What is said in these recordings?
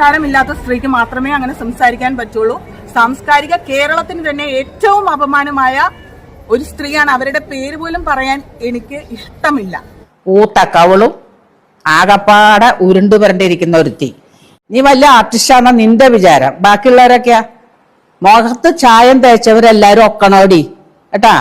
സംസ്കാരമില്ലാത്ത സ്ത്രീക്ക് മാത്രമേ അങ്ങനെ സംസാരിക്കാൻ പറ്റുള്ളൂ. സാംസ്കാരിക കേരളത്തിന് തന്നെ ഏറ്റവും അപമാനമായ ഒരു സ്ത്രീയാണ്. അവരുടെ പേര് പോലും പറയാൻ എനിക്ക് ഇഷ്ടമില്ല. ഊത്ത കവളും ആകപ്പാടെ ഉരുണ്ടു വരണ്ടിരിക്കുന്ന ഒരുത്തി. നീ വല്ല ആർട്ടിസ്റ്റാന്ന നിന്റെ വിചാരം. ബാക്കിയുള്ളവരൊക്കെയാ? മുഖത്ത് ചായം തേച്ചവരെല്ലാരും ഒക്കണോടി. കേട്ടാ?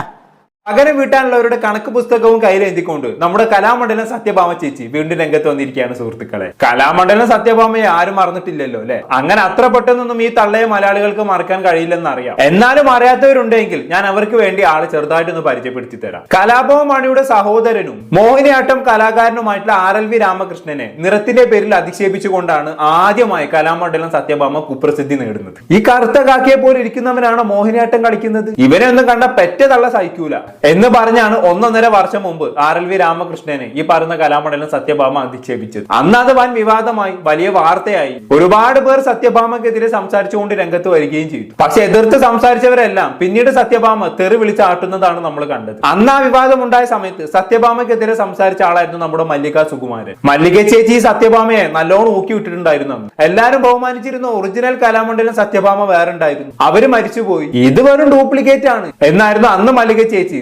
പകരം വീട്ടാനുള്ളവരുടെ കണക്ക് പുസ്തകവും കയ്യിലെഴുതിക്കൊണ്ട് നമ്മുടെ കലാമണ്ഡലം സത്യഭാമ ചേച്ചി വീണ്ടും രംഗത്ത് വന്നിരിക്കുകയാണ് സുഹൃത്തുക്കളെ. കലാമണ്ഡലം സത്യഭാമയെ ആരും മറന്നിട്ടില്ലല്ലോ അല്ലെ? അങ്ങനെ അത്ര പെട്ടെന്നൊന്നും ഈ തള്ളയെ മലയാളികൾക്ക് മറക്കാൻ കഴിയില്ലെന്ന് അറിയാം എന്നാലും അറിയാത്തവരുണ്ടെങ്കിൽ ഞാൻ അവർക്ക് വേണ്ടി ആളെ ചെറുതായിട്ടൊന്ന് പരിചയപ്പെടുത്തി തരാം കലാഭവൻ മണിയുടെ സഹോദരനും മോഹിനിയാട്ടം കലാകാരനുമായിട്ടുള്ള ആർ എൽ വി രാമകൃഷ്ണനെ നിറത്തിന്റെ പേരിൽ അധിക്ഷേപിച്ചുകൊണ്ടാണ് ആദ്യമായി കലാമണ്ഡലം സത്യഭാമ കുപ്രസിദ്ധി നേടുന്നത്. ഈ കറുത്ത കാക്കയെ പോലെ ഇരിക്കുന്നവനാണ് മോഹിനിയാട്ടം കളിക്കുന്നത്? ഇവനെ ഒന്നും കണ്ട പെറ്റ തള്ള സഹിക്കൂല. എന്ന് പറഞ്ഞാണ് ഒന്നൊന്നര വർഷം മുമ്പ് ആർ എൽ വി രാമകൃഷ്ണനെ ഈ പറയുന്ന കലാമണ്ഡലം സത്യഭാമ അധിക്ഷേപിച്ചത്. അന്ന് അത് വൻ വിവാദമായി വലിയ വാർത്തയായി. ഒരുപാട് പേർ സത്യഭാമക്കെതിരെ സംസാരിച്ചുകൊണ്ട് രംഗത്ത് വരികയും ചെയ്തു. പക്ഷെ എതിർത്ത് സംസാരിച്ചവരെല്ലാം പിന്നീട് സത്യഭാമ തെറി വിളിച്ചാട്ടുന്നതാണ് നമ്മൾ കണ്ടത്. അന്ന് ആ വിവാദം ഉണ്ടായ സമയത്ത് സത്യഭാമക്കെതിരെ സംസാരിച്ച ആളായിരുന്നു നമ്മുടെ മല്ലിക സുകുമാരൻ. മല്ലിക ചേച്ചി സത്യഭാമയെ നല്ലോണം ഊക്കി വിട്ടിട്ടുണ്ടായിരുന്നു എല്ലാരും ബഹുമാനിച്ചിരുന്ന ഒറിജിനൽ കലാമണ്ഡലം സത്യഭാമ വേറെ ഉണ്ടായിരുന്നു. അവർ മരിച്ചുപോയി. ഇത് വെറും ഡ്യൂപ്ലിക്കേറ്റ് ആണ് എന്നായിരുന്നു അന്ന് മല്ലിക ചേച്ചി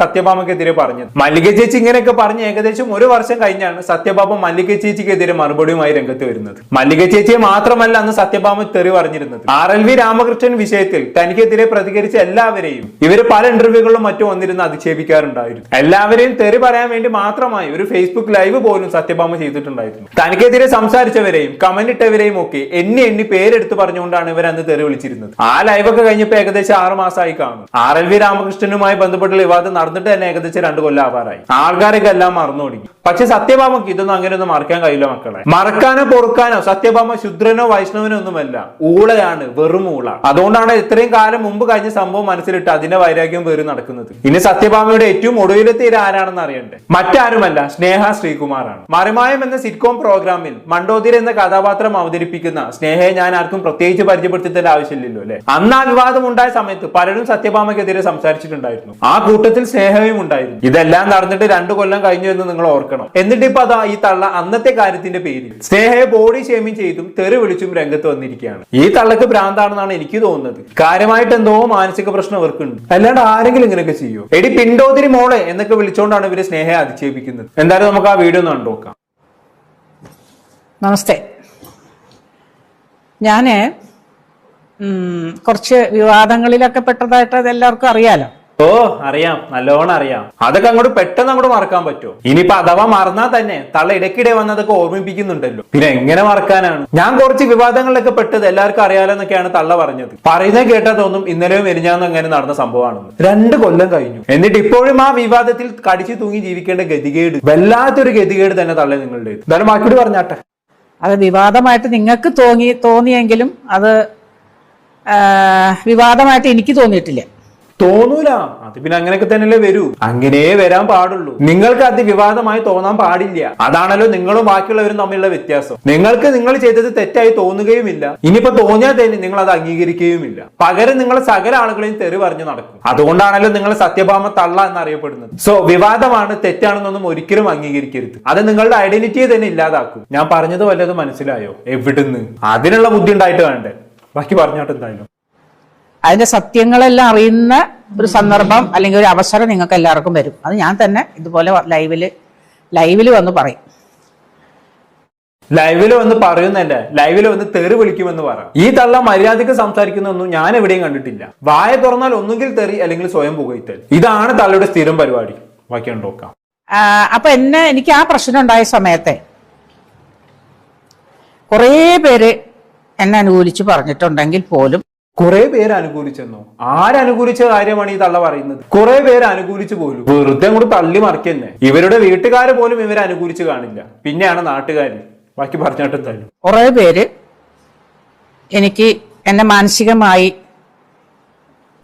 സത്യഭാമക്കെതിരെ പറഞ്ഞത്. മല്ലിക ചേച്ചി ഇങ്ങനെയൊക്കെ പറഞ്ഞ് ഏകദേശം ഒരു വർഷം കഴിഞ്ഞാണ് സത്യഭാമ മല്ലിക ചേച്ചിക്കെതിരെ മറുപടിയുമായി രംഗത്ത് വരുന്നത്. മല്ലിക ചേച്ചിയെ മാത്രമല്ല അന്ന് സത്യഭാമ തെറി പറഞ്ഞിരുന്നത്. ആർ എൽ വി രാമകൃഷ്ണൻ വിഷയത്തിൽ തനിക്കെതിരെ പ്രതികരിച്ച എല്ലാവരെയും ഇവർ പല ഇന്റർവ്യൂകളിലും മറ്റും വന്നിരുന്ന് അധിക്ഷേപിക്കാറുണ്ടായിരുന്നു. എല്ലാവരെയും തെറി പറയാൻ വേണ്ടി മാത്രമായി ഒരു ഫേസ്ബുക്ക് ലൈവ് പോലും സത്യഭാമ ചെയ്തിട്ടുണ്ടായിരുന്നു. തനിക്കെതിരെ സംസാരിച്ചവരെയും കമന്റ് ഇട്ടവരെയും ഒക്കെ എന്നെ എണ്ണി പേരെടുത്ത് പറഞ്ഞുകൊണ്ടാണ് ഇവർ അന്ന് തെറി വിളിച്ചിരുന്നത്. ആ ലൈവൊക്കെ കഴിഞ്ഞപ്പോ ഏകദേശം ആറ് മാസമായി കാണും. ആർ എൽ വി രാമകൃഷ്ണനുമായി ബന്ധപ്പെട്ടുള്ള വിവാദം നടന്നിട്ട് തന്നെ ഏകദേശം രണ്ട് കൊല്ലം ആവാറായി. ആൾക്കാരൊക്കെ എല്ലാം മറന്നു തുടങ്ങി. പക്ഷെ സത്യഭാമക്ക് ഇതൊന്നും അങ്ങനെയൊന്നും മറക്കാൻ കഴിയില്ല മക്കളെ. മറക്കാനോ പൊറുക്കാനോ സത്യഭാമ ശുദ്രനോ വൈഷ്ണവനോ ഒന്നുമല്ല. ഊളയാണ് വെറും ഊള. അതുകൊണ്ടാണ് ഇത്രയും കാലം മുമ്പ് കഴിഞ്ഞ സംഭവം മനസ്സിലിട്ട് അതിന്റെ വൈരാഗ്യം വേറി നടക്കുന്നത്. ഇനി സത്യഭാമയുടെ ഏറ്റവും ഒടുവിലത്തെ ആരാണെന്ന് അറിയണ്ടേ? മറ്റാരുമല്ല സ്നേഹ ശ്രീകുമാറാണ്. മറിമായം എന്ന സിറ്റ്കോം പ്രോഗ്രാമിൽ മണ്ടോതിര എന്ന കഥാപാത്രം അവതരിപ്പിക്കുന്ന സ്നേഹയെ ഞാൻ ആർക്കും പ്രത്യേകിച്ച് പരിചയപ്പെടുത്തേണ്ട ആവശ്യമില്ലല്ലോ അല്ലെ? അന്ന് ആ വിവാദം ഉണ്ടായ സമയത്ത് പലരും സത്യഭാമയ്ക്കെതിരെ സംസാരിച്ചിട്ടുണ്ടായിരുന്നു. ആ കൂട്ടത്തിൽ സ്നേഹയും ഉണ്ടായിരുന്നു. ഇതെല്ലാം നടന്നിട്ട് രണ്ടു കൊല്ലം കഴിഞ്ഞു എന്ന് നിങ്ങൾ ഓർക്കണം. എന്നിട്ട് ഇപ്പൊ അതാ ഈ തള്ള അന്നത്തെ കാര്യത്തിന്റെ പേരിൽ സ്നേഹയെ ബോഡി ഷേമിംഗ് ചെയ്തും തെറി വിളിച്ചും രംഗത്ത് വന്നിരിക്കുകയാണ്. ഈ തള്ളക്ക് ഭ്രാന്താണെന്നാണ് എനിക്ക് തോന്നുന്നത്. കാര്യമായിട്ട് എന്തോ മാനസിക പ്രശ്നം ഇവർക്കുണ്ട് അല്ലാണ്ട് ആരെങ്കിലും ഇങ്ങനെയൊക്കെ ചെയ്യോ? എടി പിണ്ടോതിരി മോളെ എന്നൊക്കെ വിളിച്ചുകൊണ്ടാണ് ഇവർ സ്നേഹയെ അധിക്ഷേപിക്കുന്നത് എന്തായാലും നമുക്ക് ആ വീഡിയോ ഒന്ന് കണ്ടുനോക്കാം നമസ്തേ. ഞാൻ ഉം, കുറച്ച് വിവാദങ്ങളിലൊക്കെ പെട്ടതായിട്ട് അത് എല്ലാവർക്കും അറിയാലോ. ഓ അറിയാം. നല്ലോണം അറിയാം. അതൊക്കെ അങ്ങോട്ട് പെട്ടെന്ന് അങ്ങോട്ട് മറക്കാൻ പറ്റുമോ? ഇനിയിപ്പോ അഥവാ മറന്നാൽ തന്നെ തള്ള ഇടയ്ക്കിടെ വന്നതൊക്കെ ഓർമ്മിപ്പിക്കുന്നുണ്ടല്ലോ. പിന്നെ എങ്ങനെ മറക്കാനാണ്? ഞാൻ കുറച്ച് വിവാദങ്ങളിലൊക്കെ പെട്ടത് എല്ലാവർക്കും അറിയാലോ എന്നൊക്കെയാണ് തള്ള പറഞ്ഞത്. പറയുന്നത് കേട്ടാ തോന്നും ഇന്നലെയും എരിഞ്ഞാന്ന് അങ്ങനെ നടന്ന സംഭവമാണെന്ന്. രണ്ട് കൊല്ലം കഴിഞ്ഞു. എന്നിട്ട് ഇപ്പോഴും ആ വിവാദത്തിൽ കടിച്ചു തൂങ്ങി ജീവിക്കേണ്ട ഗതികേട് വല്ലാത്തൊരു ഗതികേട് തന്നെ തള്ള നിങ്ങളുടെ എന്തായാലും ബാക്കിയോട് പറഞ്ഞാട്ടെ. അത് വിവാദമായിട്ട് നിങ്ങൾക്ക് തോന്നി തോന്നിയെങ്കിലും അത് വിവാദമായിട്ട് എനിക്ക് തോന്നിയിട്ടില്ല. തോന്നൂല. അത് പിന്നെ അങ്ങനെയൊക്കെ തന്നെയല്ലേ വരൂ. അങ്ങനെ വരാൻ പാടുള്ളൂ. നിങ്ങൾക്ക് അത് വിവാദമായി തോന്നാൻ പാടില്ല. അതാണല്ലോ നിങ്ങളും ബാക്കിയുള്ളവരും തമ്മിലുള്ള വ്യത്യാസം. നിങ്ങൾക്ക് നിങ്ങൾ ചെയ്തത് തെറ്റായി തോന്നുകയുമില്ല. ഇനിയിപ്പോ തോന്നിയാൽ തന്നെ നിങ്ങൾ അത് അംഗീകരിക്കുകയുമില്ല. പകരം നിങ്ങൾ സകല ആളുകളെയും തെറി പറഞ്ഞു നടക്കും. അതുകൊണ്ടാണല്ലോ നിങ്ങൾ സത്യഭാമ തള്ള എന്നറിയപ്പെടുന്നത്. സോ വിവാദമാണ് തെറ്റാണെന്നൊന്നും ഒരിക്കലും അംഗീകരിക്കരുത്. അത് നിങ്ങളുടെ ഐഡന്റിറ്റിയെ തന്നെ ഇല്ലാതാക്കും. ഞാൻ പറഞ്ഞത് വല്ലതും മനസ്സിലായോ? എവിടുന്ന്? അതിനുള്ള ബുദ്ധി ഉണ്ടായിട്ട് വേണ്ടേ? ബാക്കി പറഞ്ഞോട്ടെ എന്തായാലും അതിന്റെ സത്യങ്ങളെല്ലാം അറിയുന്ന ഒരു സന്ദർഭം അല്ലെങ്കിൽ ഒരു അവസരം നിങ്ങൾക്ക് എല്ലാവർക്കും വരും. അത് ഞാൻ തന്നെ ഇതുപോലെ ലൈവിൽ ലൈവിൽ വന്ന് പറയും. ലൈവിൽ വന്ന് പറയുന്നല്ലേ ലൈവിൽ വന്ന് തെറി വിളിക്കുമെന്ന് പറയാം ഈ തള്ള മര്യാദയ്ക്ക് സംസാരിക്കുന്നൊന്നും ഞാൻ എവിടെയും കണ്ടിട്ടില്ല. വായ തുറന്നാൽ ഒന്നുകിൽ തെറി അല്ലെങ്കിൽ സ്വയം പുകയിത്തൽ. ഇതാണ് തള്ളയുടെ സ്ഥിരം പരിപാടി. ബാക്കി നോക്കാം. അപ്പൊ എന്നെ എനിക്ക് ആ പ്രശ്നം ഉണ്ടായ സമയത്തെ കുറേ പേര് എന്നെ അനുകൂലിച്ച് പറഞ്ഞിട്ടുണ്ടെങ്കിൽ പോലും കുറെ പേര് അനുകൂലിച്ചെന്നോ? ആരനുകൂലിച്ച കാര്യമാണ് ഈ തള്ള പറയുന്നത്? കുറെ പേര് അനുകൂലിച്ചു പോലും. വെറുതെ അങ്ങോട്ട് തള്ളി മറിക്കന്നെ. ഇവരുടെ വീട്ടുകാരെ പോലും ഇവരെ അനുകൂലിച്ച് കാണില്ല. പിന്നെയാണ് നാട്ടുകാര്. ബാക്കി പറഞ്ഞിട്ട് എന്തായാലും. കുറെ പേര് എനിക്ക് എന്നെ മാനസികമായി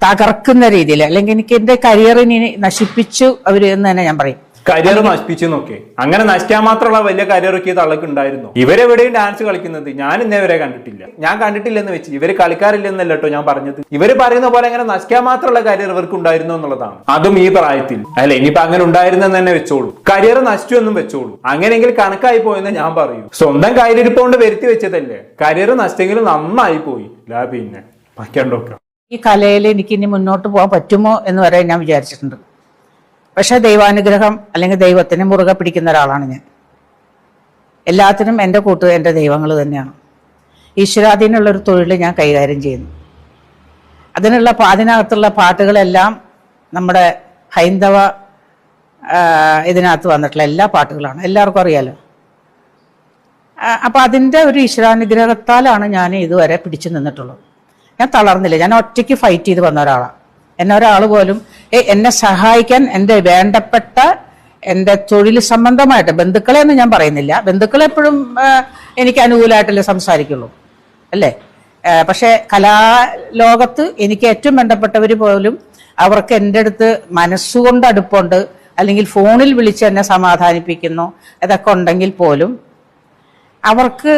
തകർക്കുന്ന രീതിയിൽ അല്ലെങ്കിൽ എനിക്ക് എന്റെ കരിയറിനെ നശിപ്പിച്ചു അവർ എന്ന് തന്നെ ഞാൻ പറയും. കരിയർ നശിപ്പിച്ചു നോക്കി. അങ്ങനെ നശിക്കാൻ മാത്രമുള്ള വലിയ കരിയർ ഒക്കെ ഈ തള്ളക്ക് ഉണ്ടായിരുന്നു. ഇവരെവിടെയും ഡാൻസ് കളിക്കുന്നത് ഞാൻ ഇന്നേ വരെ കണ്ടിട്ടില്ല. ഞാൻ കണ്ടിട്ടില്ലെന്ന് വെച്ച് ഇവർ കളിക്കാറില്ലെന്നല്ല കേട്ടോ ഞാൻ പറഞ്ഞത്. ഇവർ പറയുന്ന പോലെ അങ്ങനെ നശിക്കാൻ മാത്രമുള്ള കരിയർ ഇവർക്ക് ഉണ്ടായിരുന്നു എന്നുള്ളതാണ്. അതും ഈ പ്രായത്തിൽ. അല്ല ഇനിയിപ്പോ അങ്ങനെ ഉണ്ടായിരുന്നെന്ന് തന്നെ വെച്ചോളൂ. കരിയർ നശിച്ചു എന്നും വെച്ചോളൂ. അങ്ങനെയെങ്കിൽ കണക്കായി പോയെന്ന് ഞാൻ പറയൂ. സ്വന്തം കയ്യിലിരിപ്പോണ്ട് വരുത്തി വെച്ചതല്ലേ. കരിയർ നശിച്ചെങ്കിലും നന്നായി പോയി. ലാ പിന്നെ. ഈ കലയിൽ എനിക്ക് ഇനി മുന്നോട്ട് പോകാൻ പറ്റുമോ എന്ന് വരെ ഞാൻ വിചാരിച്ചിട്ടുണ്ട്. പക്ഷേ ദൈവാനുഗ്രഹം അല്ലെങ്കിൽ ദൈവത്തിന് മുറുകെ പിടിക്കുന്ന ഒരാളാണ് ഞാൻ. എല്ലാത്തിനും എന്റെ കൂട്ട് എന്റെ ദൈവങ്ങൾ തന്നെയാണ്. ഈശ്വരാധീനുള്ളൊരു തൊഴിൽ ഞാൻ കൈകാര്യം ചെയ്യുന്നു. അതിനുള്ള അതിനകത്തുള്ള പാട്ടുകളെല്ലാം നമ്മുടെ ഹൈന്ദവ ഇതിനകത്ത് വന്നിട്ടുള്ള എല്ലാ പാട്ടുകളാണ്. എല്ലാവർക്കും അറിയാലോ? അപ്പം അതിന്റെ ഒരു ഈശ്വരാനുഗ്രഹത്താലാണ് ഞാൻ ഇതുവരെ പിടിച്ചു നിന്നിട്ടുള്ളത്. ഞാൻ തളർന്നില്ല. ഞാൻ ഒറ്റയ്ക്ക് ഫൈറ്റ് ചെയ്ത് വന്ന ഒരാളാണ്. എന്നെ ഒരാൾ പോലും "ഏ, എന്നെ സഹായിക്കാൻ എന്റെ വേണ്ടപ്പെട്ട എന്റെ തൊഴിൽ സംബന്ധമായിട്ട് ബന്ധുക്കളെ ഒന്നും ഞാൻ പറയുന്നില്ല. ബന്ധുക്കളെ എപ്പോഴും എനിക്ക് അനുകൂലമായിട്ടല്ലേ സംസാരിക്കുള്ളൂ. അല്ലേ? പക്ഷേ കലാലോകത്ത് എനിക്ക് ഏറ്റവും വേണ്ടപ്പെട്ടവർ പോലും അവർക്ക് എന്റെ അടുത്ത് മനസ്സുകൊണ്ട് അടുപ്പുണ്ട്. അല്ലെങ്കിൽ ഫോണിൽ വിളിച്ച് എന്നെ സമാധാനിപ്പിക്കുന്നു. ഇതൊക്കെ ഉണ്ടെങ്കിൽ പോലും അവർക്ക്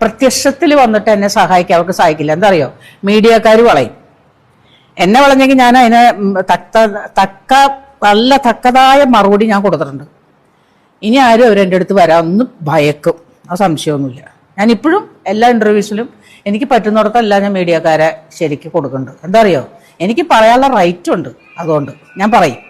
പ്രത്യക്ഷത്തിൽ വന്നിട്ട് എന്നെ സഹായിക്കാൻ അവർക്ക് സഹായിക്കില്ല എന്താ അറിയോ? മീഡിയക്കാർ വളയും. എന്നെ വളഞ്ഞെങ്കിൽ ഞാൻ അതിന് തക്ക തക്ക നല്ല തക്കതായ മറുപടി ഞാൻ കൊടുത്തിട്ടുണ്ട്. ഇനി ആരും അവർ എന്റെ അടുത്ത് വരാൻ ഒന്ന് ഭയക്കും. ആ സംശയമൊന്നുമില്ല. ഞാൻ ഇപ്പോഴും എല്ലാ ഇന്റർവ്യൂസിലും എനിക്ക് പറ്റുന്നിടത്തെല്ലാം ഞാൻ മീഡിയക്കാരെ ശരിക്ക് കൊടുക്കുന്നുണ്ട്. എന്താ അറിയോ എനിക്ക് പറയാനുള്ള റൈറ്റുണ്ട് അതുകൊണ്ട് ഞാൻ പറയും.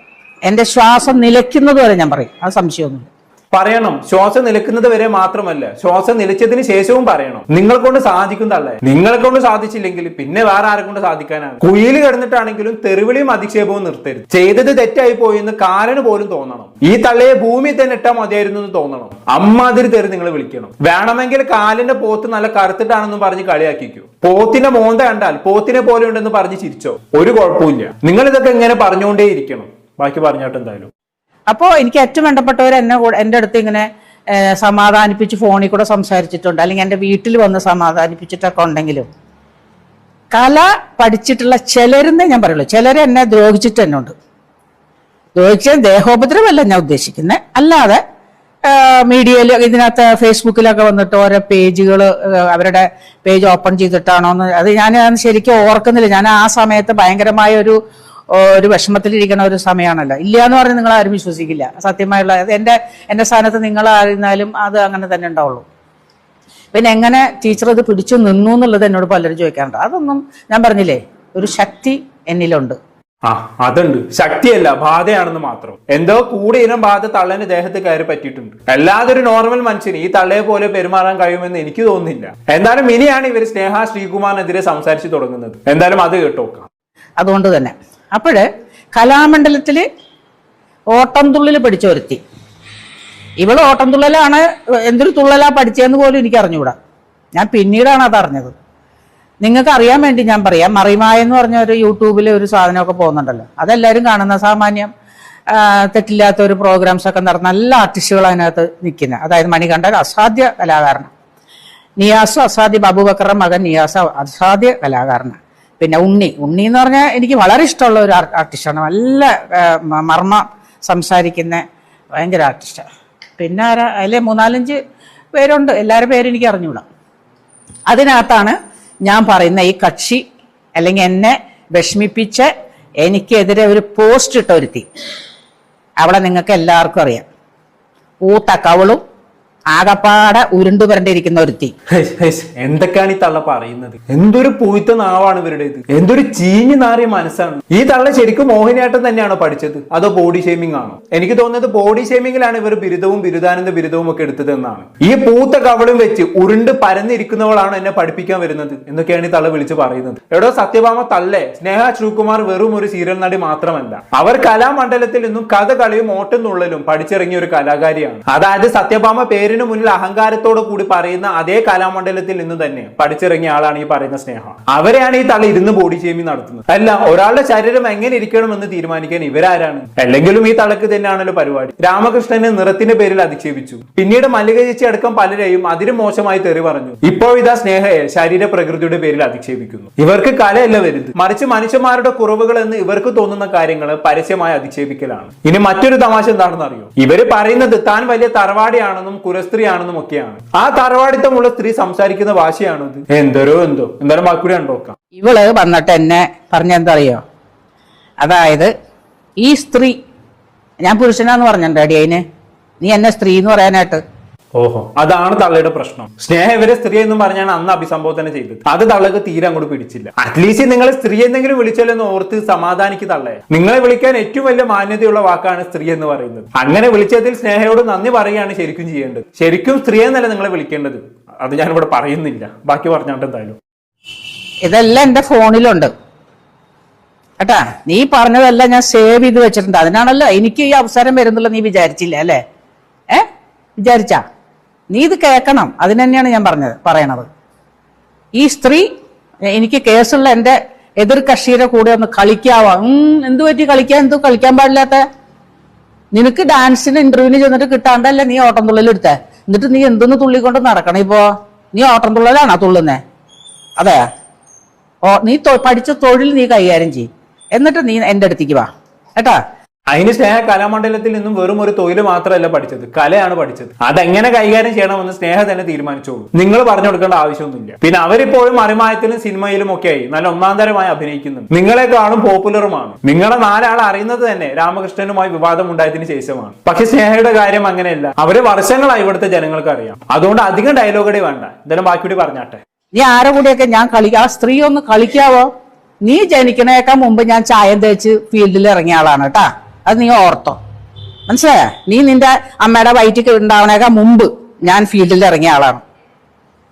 എന്റെ ശ്വാസം നിലയ്ക്കുന്നത് വരെ ഞാൻ പറയും. ആ സംശയമൊന്നുമില്ല. പറയണം. ശ്വാസം നിലക്കുന്നത് വരെ മാത്രമല്ല. ശ്വാസം നിലച്ചതിന് ശേഷവും പറയണം. നിങ്ങൾ കൊണ്ട് സാധിക്കുന്നതല്ലേ നിങ്ങളെ കൊണ്ട് സാധിച്ചില്ലെങ്കിൽ പിന്നെ വേറെ ആരെ കൊണ്ട് സാധിക്കാനാണ്. കുയിൽ കിടന്നിട്ടാണെങ്കിലും തെറിവിളിയും അധിക്ഷേപവും നിർത്തരുത്. ചെയ്തത് തെറ്റായി പോയി എന്ന് കാലന് പോലും തോന്നണം. ഈ തള്ളയെ ഭൂമി തന്നെ ഇട്ടാൽ മതിയായിരുന്നു എന്ന് തോന്നണം. അമ്മാതിരി തെറി നിങ്ങൾ വിളിക്കണം. വേണമെങ്കിൽ കാലിന്റെ പോത്ത് നല്ല കറുത്തിട്ടാണെന്നും പറഞ്ഞ് കളിയാക്കിക്കൂ. പോത്തിന്റെ മോന്ത കണ്ടാൽ പോത്തിനെ പോലെ ഉണ്ടെന്ന് പറഞ്ഞ് ചിരിച്ചോ. ഒരു കുഴപ്പമില്ല നിങ്ങൾ ഇതൊക്കെ ഇങ്ങനെ പറഞ്ഞുകൊണ്ടേ ഇരിക്കണം ബാക്കി പറഞ്ഞോട്ടെ എന്തായാലും അപ്പോൾ എനിക്ക് ഏറ്റവും വേണ്ടപ്പെട്ടവർ എന്നെ എന്റെ അടുത്ത് ഇങ്ങനെ സമാധാനിപ്പിച്ച് ഫോണിൽ കൂടെ സംസാരിച്ചിട്ടുണ്ട്. അല്ലെങ്കിൽ എന്റെ വീട്ടിൽ വന്ന് സമാധാനിപ്പിച്ചിട്ടൊക്കെ ഉണ്ടെങ്കിലും. കല പഠിച്ചിട്ടുള്ള ചിലരെന്നേ ഞാൻ പറയുള്ളൂ. ചിലർ എന്നെ ദ്രോഹിച്ചിട്ട് തന്നെ ഉണ്ട് ദ്രോഹിച്ച ദേഹോപദ്രവമല്ല ഞാൻ ഉദ്ദേശിക്കുന്നത് അല്ലാതെ മീഡിയയിൽ ഇതിനകത്ത് ഫേസ്ബുക്കിലൊക്കെ വന്നിട്ട് ഓരോ പേജുകൾ അവരുടെ പേജ് ഓപ്പൺ ചെയ്തിട്ടാണോ എന്ന് അത് ഞാൻ ശരിക്കും ഓർക്കുന്നില്ല. ഞാൻ ആ സമയത്ത് ഭയങ്കരമായ ഒരു ഒരു വിഷമത്തിലിരിക്കുന്ന ഒരു സമയമാണല്ലോ ഇല്ല എന്ന് പറഞ്ഞ് നിങ്ങൾ ആരും വിശ്വസിക്കില്ല. സത്യമായുള്ള എന്റെ എന്റെ എന്റെ സ്ഥാനത്ത് നിങ്ങൾ ആയിരുന്നാലും അത് അങ്ങനെ തന്നെ ഉണ്ടാവുള്ളൂ. പിന്നെ എങ്ങനെ ടീച്ചർ അത് പിടിച്ചു നിന്നു എന്നുള്ളത് എന്നോട് പലരും ചോദിക്കാറുണ്ട്. അതൊന്നും ഞാൻ പറഞ്ഞില്ലേ ഒരു ശക്തി എന്നിലുണ്ട്. ആ അതുണ്ട്. ശക്തിയല്ല ബാധയാണെന്ന് മാത്രം. എന്തോ കൂടെ ഇനം ബാധ തള്ളന് ദേഹത്ത് കയറി പറ്റിയിട്ടുണ്ട്. അല്ലാതെ ഒരു നോർമൽ മനുഷ്യന് ഈ തള്ളയെ പോലെ പെരുമാറാൻ കഴിയുമെന്ന് എനിക്ക് തോന്നുന്നില്ല. എന്തായാലും ഇനിയാണ് ഇവർ സ്നേഹ ശ്രീകുമാറിനെതിരെ സംസാരിച്ചു തുടങ്ങുന്നത്. എന്തായാലും അത് കേട്ടോക്കാം. അതുകൊണ്ട് തന്നെ. അപ്പോഴ് കലാമണ്ഡലത്തിൽ ഓട്ടംതുള്ളിൽ പഠിച്ച ഒരുത്തി. ഇവൾ ഓട്ടംതുള്ളലാണ് എന്തൊരു തുള്ളലാ പഠിച്ചതെന്ന് പോലും എനിക്ക് അറിഞ്ഞുകൂടാ ഞാൻ പിന്നീടാണ് അത് അറിഞ്ഞത്. നിങ്ങൾക്ക് അറിയാൻ വേണ്ടി ഞാൻ പറയാം. മറിമായ എന്ന് പറഞ്ഞ ഒരു യൂട്യൂബിൽ ഒരു സാധനമൊക്കെ പോകുന്നുണ്ടല്ലോ. അതെല്ലാവരും കാണുന്ന സാമാന്യം തെറ്റില്ലാത്ത ഒരു പ്രോഗ്രാംസ് ഒക്കെ നടന്ന നല്ല ആർട്ടിസ്റ്റുകൾ അതിനകത്ത് നിൽക്കുന്നത് അതായത് മണികണ്ഠൻ അസാധ്യ കലാകാരനാണ് നിയാസ് അസാധ്യ ബാബുബക്കറുടെ മകൻ നിയാസ് അസാധ്യ കലാകാരനാണ് പിന്നെ ഉണ്ണി. ഉണ്ണി എന്ന് പറഞ്ഞാൽ എനിക്ക് വളരെ ഇഷ്ടമുള്ള ഒരു ആർട്ടിസ്റ്റാണ് നല്ല മർമ്മ സംസാരിക്കുന്ന ഭയങ്കര ആർട്ടിസ്റ്റാണ് പിന്നെ ആരാ? അതിലെ മൂന്നാലഞ്ച് പേരുണ്ട്. എല്ലാവരുടെ പേരും എനിക്ക് അറിഞ്ഞൂടാ. അതിനകത്താണ് ഞാൻ പറയുന്ന ഈ കക്ഷി അല്ലെങ്കിൽ എന്നെ വിഷമിപ്പിച്ച് എനിക്കെതിരെ ഒരു പോസ്റ്റ് ഇട്ടൊരുത്തി അവളെ നിങ്ങൾക്ക് എല്ലാവർക്കും അറിയാം. ഊത്ത കവളും ആകപ്പാടെ ഉരുണ്ടു വരണ്ടിരിക്കുന്ന ഒരുത്തി. എന്തൊക്കെയാണ് ഈ തള്ള പറയുന്നത്? എന്തൊരു പൂയ്ത്ത നാവാണ് ഇവരുടേത് എന്തൊരു ചീഞ്ഞു നാറിയ മനസ്സാണ്. ഈ തള്ള ശരിക്കും മോഹിനിയാട്ടം തന്നെയാണോ പഠിച്ചത്? അതോ ബോഡി ഷേമിംഗ് ആണോ? എനിക്ക് തോന്നുന്നത് ബോഡി ഷേമിംഗിലാണ് ഇവർ ബിരുദവും ബിരുദാനന്ദ ബിരുദവും ഒക്കെ എടുത്തത് എന്നാണ് ഈ പൂത്ത കവളും വെച്ച് ഉരുണ്ട് പരന്നിരിക്കുന്നവളാണ് എന്നെ പഠിപ്പിക്കാൻ വരുന്നത് എന്നൊക്കെയാണ് ഈ തള്ള വിളിച്ച് പറയുന്നത്. എടോ സത്യഭാമ തള്ളേ സ്നേഹ ശ്രീകുമാർ വെറും ഒരു സീരിയൽ നടി മാത്രമല്ല. അവർ കലാമണ്ഡലത്തിൽ നിന്നും കഥകളിയും ഓട്ടം നുള്ളലും പഠിച്ചിറങ്ങിയ ഒരു കലാകാരിയാണ്. അതായത് സത്യഭാമ പേരിന് വീടിന് മുന്നിൽ അഹങ്കാരത്തോട് കൂടി പറയുന്ന അതേ കലാമണ്ഡലത്തിൽ നിന്ന് തന്നെ പഠിച്ചിറങ്ങിയ ആളാണ് ഈ പറയുന്ന സ്നേഹ. അവരെയാണ് ഈ തള്ള ഇരുന്ന് ബോഡി ഷേമിംഗ് നടത്തുന്നത്. അല്ല ഒരാളുടെ ശരീരം എങ്ങനെ ഇരിക്കണം എന്ന് തീരുമാനിക്കാൻ ഇവരാരാണ്? അല്ലെങ്കിലും ഈ തളക്ക് തന്നെയാണല്ലോ പരിപാടി. രാമകൃഷ്ണനെ നിറത്തിന്റെ പേരിൽ അധിക്ഷേപിച്ചു. പിന്നീട് മല്ലിക ചേച്ചി അടക്കം പലരെയും അതിലും മോശമായി തെറി പറഞ്ഞു. ഇപ്പോൾ ഇതാ സ്നേഹയെ ശരീര പ്രകൃതിയുടെ പേരിൽ അധിക്ഷേപിക്കുന്നു. ഇവർക്ക് കലയല്ല വരുന്നത് മറിച്ച് മനുഷ്യന്മാരുടെ കുറവുകൾ എന്ന് ഇവർക്ക് തോന്നുന്ന കാര്യങ്ങൾ പരസ്യമായി അധിക്ഷേപിക്കലാണ്. ഇനി മറ്റൊരു തമാശ എന്താണെന്ന് അറിയോ ഇവർ പറയുന്നത് താൻ വലിയ തറവാടിയാണെന്നും കുലസ്ത്രീയാണെന്നും ഒക്കെയാണ് ആ തറവാടിത്തമുള്ള സ്ത്രീ സംസാരിക്കുന്ന ഭാഷയാണത് എന്തോരോ എന്തോ. എന്തായാലും ബാക്കി കണ്ടോക്കാം ഇവൾ വന്നിട്ട് എന്നെ പറഞ്ഞെന്തറിയോ അതായത് ഈ സ്ത്രീ ഞാൻ പുരുഷനാന്ന് പറഞ്ഞിട്ടുണ്ട് അടിയന്. നീ എന്നെ സ്ത്രീ എന്ന് പറയാനായിട്ട്. ഓഹോ. അതാണ് തള്ളയുടെ പ്രശ്നം. സ്നേഹ ഇവരെ സ്ത്രീ എന്ന് പറഞ്ഞാണ് അന്ന് അഭിസംബോധന ചെയ്തത്. അത് തള്ളക്ക് തീരെ അങ്ങോട്ട് പിടിച്ചില്ല. അറ്റ്ലീസ്റ്റ് നിങ്ങൾ സ്ത്രീ എന്തെങ്കിലും വിളിച്ചല്ലോ എന്ന് ഓർത്ത് സമാധാനിക്ക് തള്ളേ. നിങ്ങളെ വിളിക്കാൻ ഏറ്റവും വലിയ മാന്യതയുള്ള വാക്കാണ് സ്ത്രീ എന്ന് പറയുന്നത്. അങ്ങനെ വിളിച്ചതിൽ സ്നേഹയോട് നന്ദി പറയുകയാണ് ശരിക്കും ചെയ്യേണ്ടത്. ശരിക്കും സ്ത്രീ എന്നല്ല നിങ്ങളെ വിളിക്കേണ്ടത്. അത് ഞാനിവിടെ പറയുന്നില്ല. ബാക്കി പറഞ്ഞോണ്ട് എന്തായാലും. ഇതെല്ലാം എന്റെ ഫോണിലുണ്ട്. കേട്ടാ നീ പറഞ്ഞതെല്ലാം ഞാൻ സേവ് ചെയ്ത് വെച്ചിട്ടുണ്ട്. അതിനാണല്ലോ എനിക്ക് ഈ അവസരം വരുന്നുള്ള നീ വിചാരിച്ചില്ല അല്ലേ? ഏ? വിചാരിച്ചാ? നീ ഇത് കേൾക്കണം. അതിന് തന്നെയാണ് ഞാൻ പറഞ്ഞത് പറയണത്. ഈ സ്ത്രീ എനിക്ക് കേസുള്ള എന്റെ എതിർ കക്ഷിയുടെ കൂടെ ഒന്ന് കളിക്കാവാ. എന്ത് പറ്റി കളിക്കാൻ? എന്തു കളിക്കാൻ പാടില്ലാത്ത? നിനക്ക് ഡാൻസിന് ഇന്റർവ്യൂവിന് ചെന്നിട്ട് കിട്ടാണ്ടല്ലേ നീ ഓട്ടം തുള്ളലെടുത്തേ? എന്നിട്ട് നീ എന്തൊന്ന് തുള്ളിക്കൊണ്ട് നടക്കണം ഇപ്പോ? നീ ഓട്ടം തുള്ളലാണോ തുള്ളുന്നേ? അതെ. ഓ നീ പഠിച്ച തൊഴിൽ നീ കൈകാര്യം ചെയ്യും. എന്നിട്ട് നീ എന്റെ അടുത്തേക്ക് വാ. കേട്ടാ? അതിന് സ്നേഹ കലാമണ്ഡലത്തിൽ നിന്നും വെറും ഒരു തൊഴിൽ മാത്രമല്ല പഠിച്ചത് കലയാണ് പഠിച്ചത്. അതെങ്ങനെ കൈകാര്യം ചെയ്യണമെന്ന് സ്നേഹ തന്നെ തീരുമാനിച്ചോളൂ. നിങ്ങൾ പറഞ്ഞു കൊടുക്കേണ്ട ആവശ്യമൊന്നുമില്ല. പിന്നെ അവരിപ്പോഴും അറിമായത്തിലും സിനിമയിലും ഒക്കെ ആയി നല്ല ഒന്നാം തരമായി അഭിനയിക്കുന്നുണ്ട്. നിങ്ങളെക്കാളും പോപ്പുലറുമാണ്. നിങ്ങളെ നാലാൾ അറിയുന്നത് തന്നെ രാമകൃഷ്ണനുമായി വിവാദം ഉണ്ടായതിനു ശേഷമാണ്. പക്ഷെ സ്നേഹയുടെ കാര്യം അങ്ങനെയല്ല. അവർ വർഷങ്ങളായി ഇവിടുത്തെ ജനങ്ങൾക്ക് അറിയാം. അതുകൊണ്ട് അധികം ഡയലോഗടി വേണ്ട. എന്തായാലും ബാക്കിയൂടി പറഞ്ഞാട്ടെ. നീ ആരെ കൂടെയൊക്കെ ഞാൻ കളിക്കാം ആ സ്ത്രീ ഒന്ന് കളിക്കാവോ? നീ ജനിക്കണേക്കാൾ മുമ്പ് ഞാൻ ചായം തേച്ച് ഫീൽഡിൽ ഇറങ്ങിയ ആളാണ് കേട്ടാ. അത് നീ ഓർത്തോ. മനസ്സിലായ? നീ നിന്റെ അമ്മയുടെ വയറ്റിൽ ഉണ്ടാവണേക്കാൾ മുമ്പ് ഞാൻ ഫീൽഡിൽ ഇറങ്ങിയ ആളാണ്.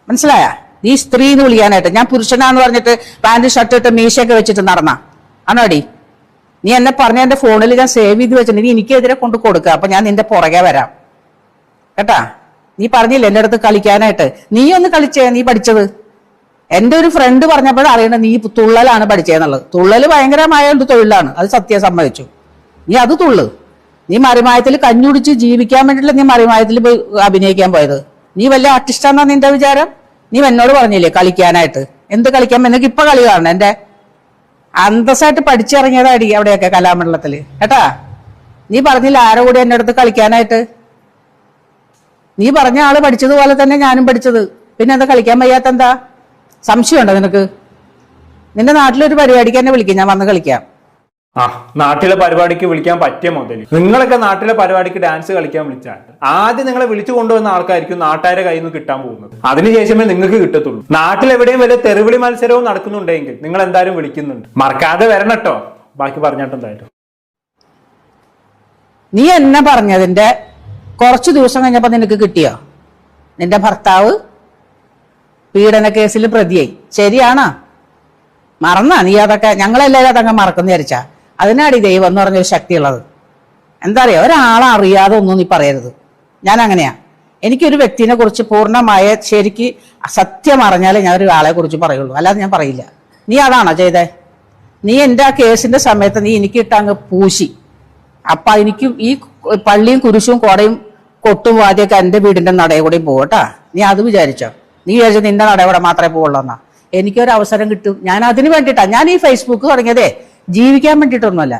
മനസ്സിലായ? നീ സ്ത്രീ എന്ന് വിളിക്കാനായിട്ട് ഞാൻ പുരുഷനാന്ന് പറഞ്ഞിട്ട് പാന്റ് ഷർട്ട് ഇട്ട് മീശയൊക്കെ വെച്ചിട്ട് നടന്ന. ആണോടി? നീ എന്നെ പറഞ്ഞ എന്റെ ഫോണിൽ ഞാൻ സേവ് ചെയ്ത് വെച്ചിട്ടുണ്ട്. നീ എനിക്കെതിരെ കൊണ്ട് കൊടുക്കുക അപ്പൊ ഞാൻ നിന്റെ പുറകെ വരാം. കേട്ടാ? നീ പറഞ്ഞില്ല എന്റെ അടുത്ത് കളിക്കാനായിട്ട്? നീ ഒന്ന് കളിച്ചേ? നീ പഠിച്ചത്? എന്റെ ഒരു ഫ്രണ്ട് പറഞ്ഞപ്പോഴും അറിയണത് നീ തുള്ളലാണ് പഠിച്ചതെന്നുള്ളത് തുള്ളൽ ഭയങ്കരമായ ഒരു തൊഴിലാണ്. അത് സത്യം സമ്മതിച്ചു. നീ അത് തുള്ളു. നീ മറിമായത്തിൽ കഞ്ഞുടിച്ച് ജീവിക്കാൻ വേണ്ടിയില്ല നീ മറിമായത്തിൽ പോയി അഭിനയിക്കാൻ പോയത്. നീ വല്ല ആർട്ടിസ്റ്റാന്നാ നിന്റെ വിചാരം? നീ എന്നോട് പറഞ്ഞില്ലേ കളിക്കാനായിട്ട്? എന്ത് കളിക്കാൻ? നിനക്ക് ഇപ്പൊ കളി കാണണം. എന്റെ അന്തസ്സായിട്ട് പഠിച്ചിറങ്ങിയതാടി അവിടെയൊക്കെ കലാമണ്ഡലത്തിൽ കേട്ടാ? നീ പറഞ്ഞില്ല ആരോ കൂടി എന്റെ അടുത്ത് കളിക്കാനായിട്ട്? നീ പറഞ്ഞ ആൾ പഠിച്ചതുപോലെ തന്നെ ഞാനും പഠിച്ചത്. പിന്നെ എന്താ കളിക്കാൻ വയ്യാത്ത എന്താ സംശയമുണ്ടോ നിനക്ക്? നിന്റെ നാട്ടിലൊരു പരിപാടിക്ക് എന്നെ വിളിക്കും. ഞാൻ വന്ന് കളിക്കാം. ആ നാട്ടിലെ പരിപാടിക്ക് വിളിക്കാൻ പറ്റിയ മുതൽ നിങ്ങളൊക്കെ നാട്ടിലെ പരിപാടിക്ക് ഡാൻസ് കളിക്കാൻ വിളിച്ചാൽ. ആദ്യം നിങ്ങളെ വിളിച്ചു കൊണ്ടുവന്ന ആൾക്കായിരിക്കും നാട്ടുകാരെ കയ്യിൽ നിന്ന് കിട്ടാൻ പോകുന്നത്. അതിനുശേഷമേ നിങ്ങൾക്ക് കിട്ടത്തുള്ളൂ. നാട്ടിൽ എവിടെയും വല്ല തെരുവിളി മത്സരവും നടക്കുന്നുണ്ടെങ്കിൽ നിങ്ങൾ എന്തായാലും വിളിക്കുന്നുണ്ട്. മറക്കാതെ വരണട്ടോ ബാക്കി പറഞ്ഞിട്ടെന്തായാലും നീ എന്നെ പറഞ്ഞതിന്റെ കുറച്ചു ദിവസം കഴിഞ്ഞപ്പോ നിനക്ക് കിട്ടിയോ? നിന്റെ ഭർത്താവ് പീഡന കേസിൽ പ്രതിയായി. ശരിയാണോ? മറന്നാ നീ അതൊക്കെ? ഞങ്ങളെല്ലാവരും അതങ്ങ് മറക്കുന്ന വിചാരിച്ചാ. അതിനാടി ദൈവം എന്ന് പറഞ്ഞൊരു ശക്തിയുള്ളത്. എന്താ അറിയോ ഒരാളെ അറിയാതെ ഒന്നും നീ പറയരുത്. ഞാൻ അങ്ങനെയാ. എനിക്കൊരു വ്യക്തിനെ കുറിച്ച് പൂർണമായ ശരിക്ക് സത്യം അറിഞ്ഞാലേ ഞാൻ ഒരാളെ കുറിച്ച് പറയുള്ളൂ. അല്ലാതെ ഞാൻ പറയില്ല. നീ അതാണോ ചെയ്തേ? നീ എന്റെ ആ കേസിന്റെ സമയത്ത് നീ എനിക്ക് അങ്ങ് പൂശി. അപ്പൊ എനിക്ക് ഈ പള്ളിയും കുരിശും കോടയും കൊട്ടും വാദ്യമൊക്കെ എന്റെ വീടിന്റെ നടയെ കൂടെയും പോകട്ടാ നീ അത് വിചാരിച്ചോ? നീ വിചാരിച്ച നിന്റെ നടയുടെ മാത്രമേ പോകുള്ളൂ എന്നാ. എനിക്കൊരു അവസരം കിട്ടും. ഞാൻ അതിന് വേണ്ടിയിട്ടാ. ഞാൻ ഈ ഫേസ്ബുക്ക് തുടങ്ങിയതേ. ജീവിക്കാൻ വേണ്ടിയിട്ടൊന്നുമല്ല.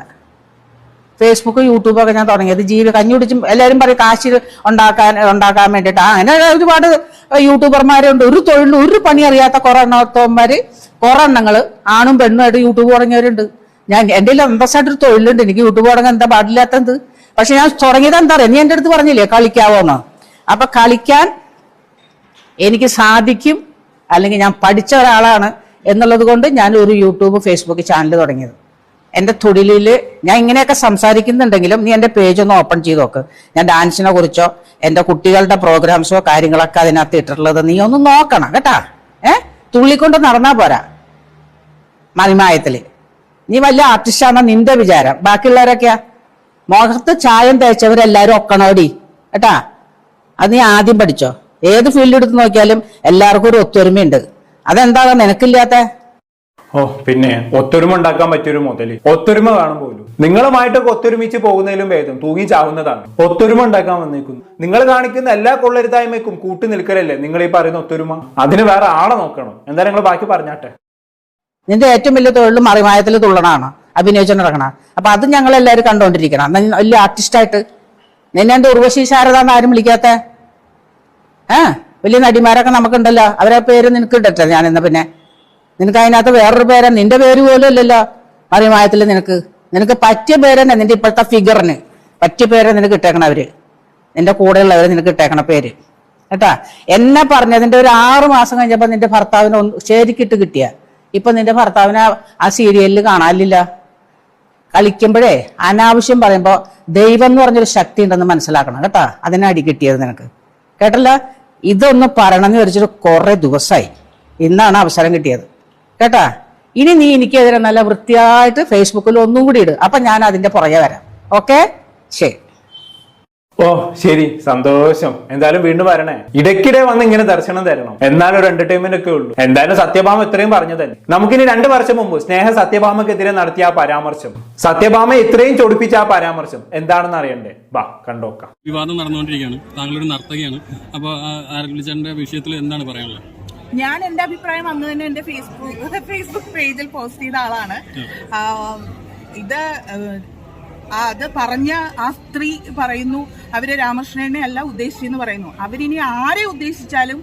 ഫേസ്ബുക്ക് യൂട്യൂബൊക്കെ ഞാൻ തുടങ്ങിയത് ജീവി കഞ്ഞി കുടിച്ചും എല്ലാവരും പറയും കാശ് ഉണ്ടാക്കാൻ ഉണ്ടാക്കാൻ വേണ്ടിയിട്ട്. അങ്ങനെ ഒരുപാട് യൂട്യൂബർമാരുണ്ട് ഒരു തൊഴിൽ ഒരു പണി അറിയാത്ത കുറെ എണ്ണത്തോന്മാർ കുറെ എണ്ണങ്ങൾ ആണും പെണ്ണുമായിട്ട് യൂട്യൂബ് തുടങ്ങിയവരുണ്ട്. ഞാൻ എന്റെ കയ്യിൽ അന്തസ്സായിട്ടൊരു തൊഴിലുണ്ട്. എനിക്ക് യൂട്യൂബ് തുടങ്ങാൻ എന്താ പാടില്ലാത്തത്? പക്ഷെ ഞാൻ തുടങ്ങിയത് എന്താ പറയുക നീ എന്റെ അടുത്ത് പറഞ്ഞില്ലേ കളിക്കാവോന്ന്? അപ്പൊ കളിക്കാൻ എനിക്ക് സാധിക്കും അല്ലെങ്കിൽ ഞാൻ പഠിച്ച ഒരാളാണ് എന്നുള്ളത് കൊണ്ട് ഞാൻ ഒരു യൂട്യൂബ് ഫേസ്ബുക്ക് ചാനൽ തുടങ്ങിയത്. എന്റെ തൊഴിലിൽ ഞാൻ ഇങ്ങനെയൊക്കെ സംസാരിക്കുന്നുണ്ടെങ്കിലും നീ എന്റെ പേജ് ഒന്ന് ഓപ്പൺ ചെയ്ത് നോക്ക്. ഞാൻ ഡാൻസിനെ കുറിച്ചോ എന്റെ കുട്ടികളുടെ പ്രോഗ്രാംസോ കാര്യങ്ങളൊക്കെ അതിനകത്ത് ഇട്ടിട്ടുള്ളത് നീ ഒന്ന് നോക്കണം കേട്ടാ. ഏ? തുള്ളിക്കൊണ്ട് നടന്നാ പോരാ. മണിമായത്തിൽ നീ വലിയ ആർട്ടിസ്റ്റാണെന്ന നിന്റെ വിചാരം. ബാക്കിയുള്ളവരൊക്കെയാ? മുഖത്ത് ചായം തേച്ചവരെല്ലാരും ഒക്കണോടി കേട്ടാ? അത് നീ ആദ്യം പഠിച്ചോ. ഏത് ഫീൽഡ് എടുത്ത് നോക്കിയാലും എല്ലാവർക്കും ഒരു ഒത്തൊരുമയുണ്ട്. അതെന്താണ് നിനക്കില്ലാത്ത? ഓ പിന്നെ ഒത്തൊരുമ ഉണ്ടാക്കാൻ പറ്റിയൊരു മുതൽ. ഒത്തൊരുമ കാണും പോലും. നിങ്ങളുമായിട്ടൊക്കെ ഒത്തൊരുമിച്ച് പോകുന്നതിലും ഭേദം തൂങ്ങി ചാവുന്നതാണ്. ഒത്തൊരുമ ഉണ്ടാക്കാൻ വന്നേക്കുന്നു. നിങ്ങൾ കാണിക്കുന്ന എല്ലാ കൊള്ളരുതായ്മയ്ക്കും കൂട്ടി നിൽക്കലല്ലേ നിങ്ങൾ ഈ പറയുന്ന ഒത്തൊരുമ? അതിന് വേറെ ആളെ നോക്കണം. എന്തായാലും നിങ്ങൾ ബാക്കി പറഞ്ഞാട്ടെ. നിന്റെ ഏറ്റവും വലിയ തൊഴിൽ മറിമായത്തിൽ തുള്ളണാണ്. അഭിനയിച്ചു നടക്കണ. അപ്പൊ അത് ഞങ്ങൾ എല്ലാവരും ആർട്ടിസ്റ്റ് വലിയ ആർട്ടിസ്റ്റായിട്ട് നിന്നെ എന്റെ ഉർവശി ശാരദാന്ന് ആരും വിളിക്കാത്ത? ഏ? വലിയ നടിമാരൊക്കെ നമുക്കുണ്ടല്ലോ. അവരെ പേര് നിനക്ക് ഇടട്ടെ ഞാൻ എന്നാ പിന്നെ നിനക്ക് അതിനകത്ത് വേറൊരു പേരാ. നിന്റെ പേര് പോലും അല്ലല്ലോ മറിമായത്തിൽ നിനക്ക്. നിനക്ക് പറ്റിയ പേരന്നെ നിന്റെ ഇപ്പോഴത്തെ ഫിഗറിന് പറ്റിയ പേരെ നിനക്ക് ഇട്ടേക്കണ അവർ. നിന്റെ കൂടെയുള്ളവര് നിനക്ക് ഇട്ടേക്കണ പേര്. കേട്ടാ? എന്നെ പറഞ്ഞതിന്റെ ഒരു ആറു മാസം കഴിഞ്ഞപ്പോ നിന്റെ ഭർത്താവിനെ ഒന്ന് ശരിക്കിട്ട് കിട്ടിയ. ഇപ്പൊ നിന്റെ ഭർത്താവിനെ ആ- സീരിയലിൽ കാണാനില്ല. കളിക്കുമ്പോഴേ അനാവശ്യം പറയുമ്പോ ദൈവം എന്ന് പറഞ്ഞൊരു ശക്തി ഉണ്ടെന്ന് മനസ്സിലാക്കണം. കേട്ടാ? അതിനെ അടി കിട്ടിയത് നിനക്ക്. കേട്ടല്ല? ഇതൊന്ന് പറയണമെന്ന് വിചാരിച്ചിട്ട് കുറെ ദിവസമായി ഇന്നാണ് അവസരം കിട്ടിയത്. കേട്ടാ? ഇനി നീ എനിക്കെതിരെ നല്ല വൃത്തിയായിട്ട് ഫേസ്ബുക്കിൽ ഒന്നും കൂടി ഇട്. അപ്പൊ ഞാൻ അതിന്റെ പുറകെ വരാം. ഓക്കെ? ശരി. ഓ ശരി. സന്തോഷം. എന്തായാലും വീണ്ടും വരണേ. ഇടയ്ക്കിടെ വന്ന് ഇങ്ങനെ ദർശനം തരണം. എന്നാലും ഒരു എന്റർടൈൻമെന്റ് ഒക്കെ ഉള്ളൂ. എന്തായാലും സത്യഭാമ ഇത്രയും പറഞ്ഞു തന്നെ നമുക്കിനി രണ്ട് വർഷം മുമ്പ് സ്നേഹ സത്യഭാമക്കെതിരെ നടത്തിയ ആ പരാമർശം. സത്യഭാമ ഇത്രയും ചൊടിപ്പിച്ച ആ പരാമർശം എന്താണെന്ന് അറിയണ്ടേ? ബാ കണ്ടോക്കാം. വിവാദം നടന്നുകൊണ്ടിരിക്കുകയാണ്. താങ്കളൊരു നർത്തകയാണ്. അപ്പൊ വിഷയത്തിൽ എന്താണ് പറയാനുള്ളത്? ഞാൻ എന്റെ അഭിപ്രായം അന്ന് തന്നെ എന്റെ ഫേസ്ബുക്ക് ഫേസ്ബുക്ക് പേജിൽ പോസ്റ്റ് ചെയ്ത ആളാണ്. ഇത് അത് പറഞ്ഞ ആ സ്ത്രീ പറയുന്നു അവർ രാമകൃഷ്ണനെ അല്ല ഉദ്ദേശിച്ചെന്ന് പറയുന്നു. അവരിനി ആരെ ഉദ്ദേശിച്ചാലും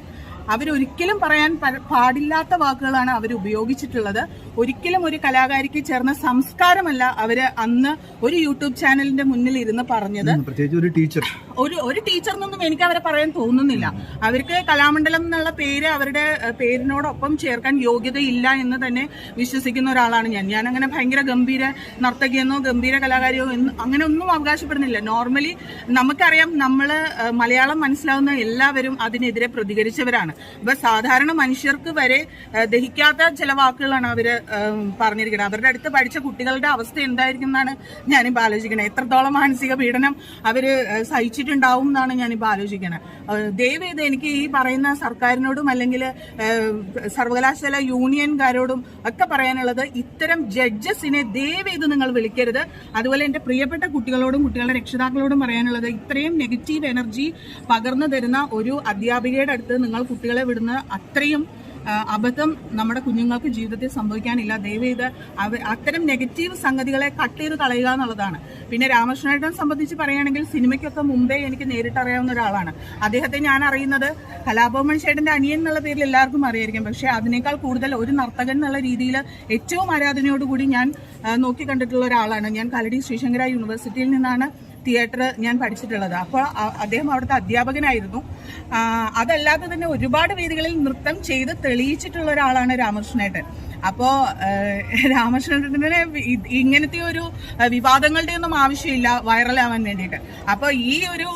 അവരൊരിക്കലും പറയാൻ പാടില്ലാത്ത വാക്കുകളാണ് അവർ ഉപയോഗിച്ചിട്ടുള്ളത്. ഒരിക്കലും ഒരു കലാകാരിക്ക് ചേർന്ന സംസ്കാരമല്ല അവർ അന്ന് ഒരു യൂട്യൂബ് ചാനലിന്റെ മുന്നിൽ ഇരുന്ന് പറഞ്ഞത് ഒരു ടീച്ചർ. ഒരു ഒരു ടീച്ചറിനൊന്നും എനിക്ക് അവരെ പറയാൻ തോന്നുന്നില്ല. അവർക്ക് കലാമണ്ഡലം എന്നുള്ള പേര് അവരുടെ പേരിനോടൊപ്പം ചേർക്കാൻ യോഗ്യതയില്ല എന്ന് തന്നെ വിശ്വസിക്കുന്ന ഒരാളാണ് ഞാൻ. ഞാൻ അങ്ങനെ ഭയങ്കര ഗംഭീര നർത്തകിയെന്നോ ഗംഭീര കലാകാരിയോ എന്ന് അങ്ങനെ ഒന്നും അവകാശപ്പെടുന്നില്ല. നോർമലി നമുക്കറിയാം നമ്മൾ മലയാളം മനസ്സിലാവുന്ന എല്ലാവരും അതിനെതിരെ പ്രതികരിച്ചവരാണ്. അപ്പൊ സാധാരണ മനുഷ്യർക്ക് വരെ ദഹിക്കാത്ത ചില വാക്കുകളാണ് അവർ പറഞ്ഞിരിക്കുന്നത്. അവരുടെ അടുത്ത് പഠിച്ച കുട്ടികളുടെ അവസ്ഥ എന്തായിരിക്കും എന്നാണ് ഞാനിപ്പോൾ ആലോചിക്കുന്നത്. എത്രത്തോളം മാനസിക പീഡനം അവർ സഹിച്ചിട്ടുണ്ടാവും എന്നാണ് ഞാനിപ്പോൾ ആലോചിക്കുന്നത്. ദയവേത് എനിക്ക് ഈ പറയുന്ന സർക്കാരിനോടും അല്ലെങ്കിൽ സർവകലാശാല യൂണിയൻകാരോടും ഒക്കെ പറയാനുള്ളത് ഇത്തരം ജഡ്ജസിനെ ദയവ് ചെയ്ത് നിങ്ങൾ വിളിക്കരുത്. അതുപോലെ എന്റെ പ്രിയപ്പെട്ട കുട്ടികളോടും കുട്ടികളുടെ രക്ഷിതാക്കളോടും പറയാനുള്ളത് ഇത്രയും നെഗറ്റീവ് എനർജി പകർന്നു തരുന്ന ഒരു അധ്യാപികയുടെ അടുത്ത് നിങ്ങൾ കുട്ടികളെ വിടുന്ന അത്രയും അബദ്ധം നമ്മുടെ കുഞ്ഞുങ്ങൾക്ക് ജീവിതത്തിൽ സംഭവിക്കാനില്ല. ദയവ് ചെയ്ത് അവ അത്തരം നെഗറ്റീവ് സംഗതികളെ കട്ട് ചെയ്ത് കളയുക എന്നുള്ളതാണ്. പിന്നെ രാമകൃഷ്ണേട്ടനെ സംബന്ധിച്ച് പറയുകയാണെങ്കിൽ സിനിമയ്ക്കൊക്കെ മുമ്പേ എനിക്ക് നേരിട്ടറിയാവുന്ന ഒരാളാണ്. അദ്ദേഹത്തെ ഞാൻ അറിയുന്നത് കലാഭവൻ ചേട്ടന്റെ അനിയൻ എന്നുള്ള പേരിൽ എല്ലാവർക്കും അറിയായിരിക്കും. പക്ഷേ അതിനേക്കാൾ കൂടുതൽ ഒരു നർത്തകൻ എന്നുള്ള രീതിയിൽ ഏറ്റവും ആരാധനയോടുകൂടി ഞാൻ നോക്കി കണ്ടിട്ടുള്ള ഒരാളാണ്. ഞാൻ കലടി ശ്രീശങ്കര യൂണിവേഴ്സിറ്റിയിൽ നിന്നാണ് തിയേറ്റർ ഞാൻ പഠിച്ചിട്ടുള്ളത്. അപ്പോൾ അദ്ദേഹം അവിടുത്തെ അധ്യാപകനായിരുന്നു. അതല്ലാതെ തന്നെ ഒരുപാട് വേദികളിൽ നൃത്തം ചെയ്ത് തെളിയിച്ചിട്ടുള്ള ഒരാളാണ് രാമകൃഷ്ണേട്ടൻ. അപ്പോ രാമകൃഷ്ണനെ ഇങ്ങനത്തെ ഒരു വിവാദങ്ങളുടെ ഒന്നും ആവശ്യമില്ല വൈറലാവാൻ വേണ്ടിയിട്ട്. അപ്പൊ ഈ ഒരു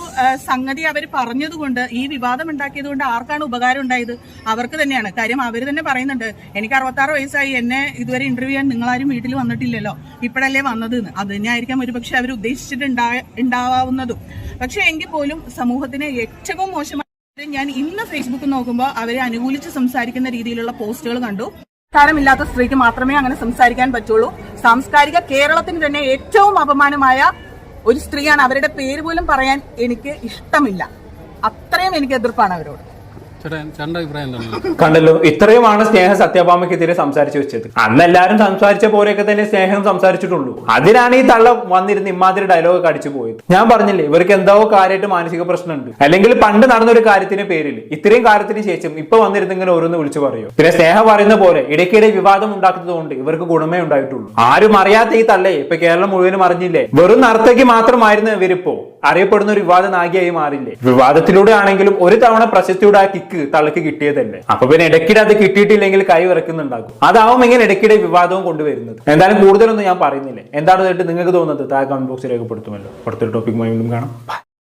സംഗതി അവർ പറഞ്ഞതുകൊണ്ട് ഈ വിവാദം ഉണ്ടാക്കിയത് കൊണ്ട് ആർക്കാണ് ഉപകാരം ഉണ്ടായത്? അവർക്ക് തന്നെയാണ്. കാര്യം അവർ തന്നെ പറയുന്നുണ്ട് എനിക്ക് അറുപത്താറ് വയസ്സായി എന്നെ ഇതുവരെ ഇന്റർവ്യൂ ചെയ്യാൻ നിങ്ങളാരും വീട്ടിൽ വന്നിട്ടില്ലല്ലോ. ഇപ്പോഴല്ലേ വന്നത് അത് തന്നെയായിരിക്കാം ഒരുപക്ഷെ അവർ ഉദ്ദേശിച്ചിട്ടുണ്ടായ ഉണ്ടാവുന്നതും പക്ഷെ എങ്കിൽ പോലും സമൂഹത്തിന് ഏറ്റവും മോശമായ ഞാൻ ഇന്ന് ഫേസ്ബുക്ക് നോക്കുമ്പോൾ അവരെ അനുകൂലിച്ച് സംസാരിക്കുന്ന രീതിയിലുള്ള പോസ്റ്റുകൾ കണ്ടു. സംസ്കാരമില്ലാത്ത സ്ത്രീക്ക് മാത്രമേ അങ്ങനെ സംസാരിക്കാൻ പറ്റുള്ളൂ. സാംസ്കാരിക കേരളത്തിന് തന്നെ ഏറ്റവും അപമാനമായ ഒരു സ്ത്രീയാണ്. അവരുടെ പേര് പോലും പറയാൻ എനിക്ക് ഇഷ്ടമില്ല. അത്രയും എനിക്ക് എതിർപ്പാണ് അവരോട്. കണ്ടല്ലോ ഇത്രയുമാണ് സ്നേഹ സത്യഭാമയ്ക്കെതിരെ സംസാരിച്ചു വെച്ചത്. അന്ന് എല്ലാരും സംസാരിച്ച പോലെയൊക്കെ തന്നെ സ്നേഹം സംസാരിച്ചിട്ടുള്ളൂ. അതിനാണ് ഈ തള്ള വന്നിരുന്ന് ഇമാതിരി ഡയലോഗ് അടിച്ചു പോയത്. ഞാൻ പറഞ്ഞില്ലേ ഇവർക്ക് എന്തോ കാര്യമായിട്ട് മാനസിക പ്രശ്നമുണ്ട്. അല്ലെങ്കിൽ പണ്ട് നടന്ന ഒരു കാര്യത്തിന്റെ പേരിൽ ഇത്രയും കാലത്തിന് ശേഷം ഇപ്പൊ വന്നിരുന്ന് ഇങ്ങനെ ഓരോന്ന് വിളിച്ചു പറയൂ? പിന്നെ സ്നേഹം പറയുന്ന പോലെ ഇടയ്ക്കിടെ വിവാദം ഉണ്ടാക്കുന്നത് കൊണ്ട് ഇവർക്ക് ഗുണമേ ഉണ്ടായിട്ടുള്ളൂ. ആരും അറിയാത്ത ഈ തള്ളയെ ഇപ്പൊ കേരളം മുഴുവനും അറിഞ്ഞില്ലേ? വെറും നർത്തകി മാത്രമായിരുന്നു ഇവരിപ്പോ. അറിയപ്പെടുന്ന ഒരു വിവാദ നായികയായി മാറില്ലേ? വിവാദത്തിലൂടെ ആണെങ്കിലും ഒരു തവണ പ്രശസ്തിയുടെ ആ കിക്ക് തളക്ക് കിട്ടിയതല്ലേ അപ്പൊ പിന്നെ ഇടയ്ക്കിടെ അത് കിട്ടിയിട്ടില്ലെങ്കിൽ കൈ വിറക്കുന്നുണ്ടാകും അതാവും ഇങ്ങനെ ഇടയ്ക്കിടെ വിവാദവും കൊണ്ടുവരുന്നത്. എന്തായാലും കൂടുതലൊന്നും ഞാൻ പറയുന്നില്ല. എന്താണ് കേട്ട് നിങ്ങൾക്ക് തോന്നുന്നത്? താഴെ കമന്റ് ബോക്സിൽ രേഖപ്പെടുത്തുമല്ലോ. അടുത്തൊരു ടോപ്പിക്കുമായി വീണ്ടും കാണാം.